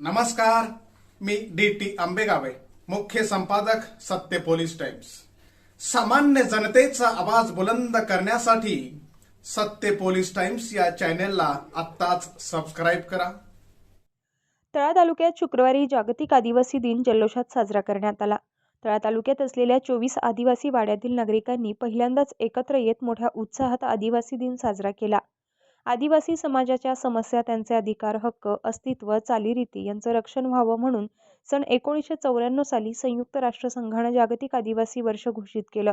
नमस्कार मी D T आंबेगावे मुख्य संपादक सत्य पोलीस टाइम्स. सामान्य जनतेचा आवाज बुलंद करण्यासाठी सत्य पोलीस टाइम्स या चॅनेलला आत्ताच सबस्क्राईब करा. तळा तालुक्यात शुक्रवारी जागतिक आदिवासी दिन जल्लोषात साजरा करण्यात आला. तळा तालुक्यात असलेल्या चोवीस आदिवासी वाड्यातील नागरिकांनी पहिल्यांदाच एकत्र येत मोठ्या उत्साहात आदिवासी दिन साजरा केला. आदिवासी समाजाच्या समस्या त्यांचे अधिकार हक्क अस्तित्व चालीरीती यांचं रक्षण व्हावं म्हणून सन एकोणीसशे चौऱ्याण्णव साली संयुक्त राष्ट्रसंघानं जागतिक आदिवासी वर्ष घोषित केलं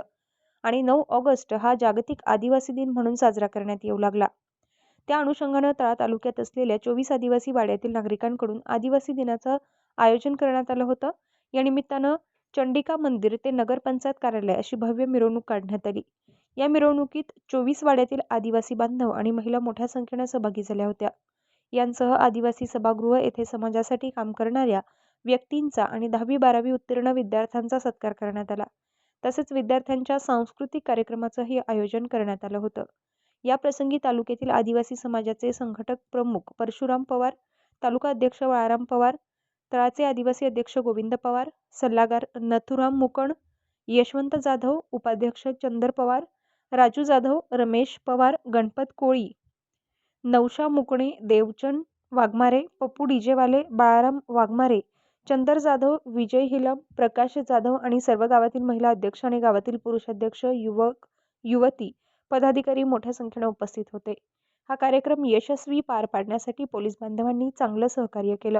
आणि नऊ ऑगस्ट हा जागतिक आदिवासी दिन म्हणून साजरा करण्यात येऊ लागला. त्या अनुषंगानं तळा तालुक्यात असलेल्या चोवीस आदिवासी वाड्यातील नागरिकांकडून आदिवासी दिनाचं आयोजन करण्यात आलं होतं. या निमित्तानं चंडिका मंदिर ते नगरपंचायत कार्यालय अशी भव्य मिरवणूक काढण्यात आली. या मिरवणुकीत चोवीस वाड्यातील आदिवासी बांधव आणि महिला मोठ्या संख्येनं सहभागी झाल्या होत्या. यांसह आदिवासी सभागृह येथे समाजासाठी काम करणाऱ्या व्यक्तींचा आणि दहावी बारावी उत्तीर्ण विद्यार्थ्यांचा सत्कार करण्यात आला. तसेच विद्यार्थ्यांच्या सांस्कृतिक कार्यक्रमाचंही आयोजन करण्यात आलं होतं. या प्रसंगी तालुक्यातील आदिवासी समाजाचे संघटक प्रमुख परशुराम पवार तालुका अध्यक्ष बाळाराम पवार तळाचे आदिवासी अध्यक्ष गोविंद पवार सल्लागार नथुराम मुकण यशवंत जाधव उपाध्यक्ष चंदर पवार राजू जाधव रमेश पवार गणपत कोळी नवशा मुकणे देवचंद वाघमारे पप्पू डिजेवाले बाळाराम वाघमारे चंदर जाधव विजय हिलम प्रकाश जाधव आणि सर्व गावातील महिला अध्यक्ष आणि गावातील पुरुष अध्यक्ष युवक युवती पदाधिकारी मोठ्या संख्येने उपस्थित होते. हा कार्यक्रम यशस्वी पार पाडण्यासाठी पोलीस बांधवांनी चांगलं सहकार्य केलं.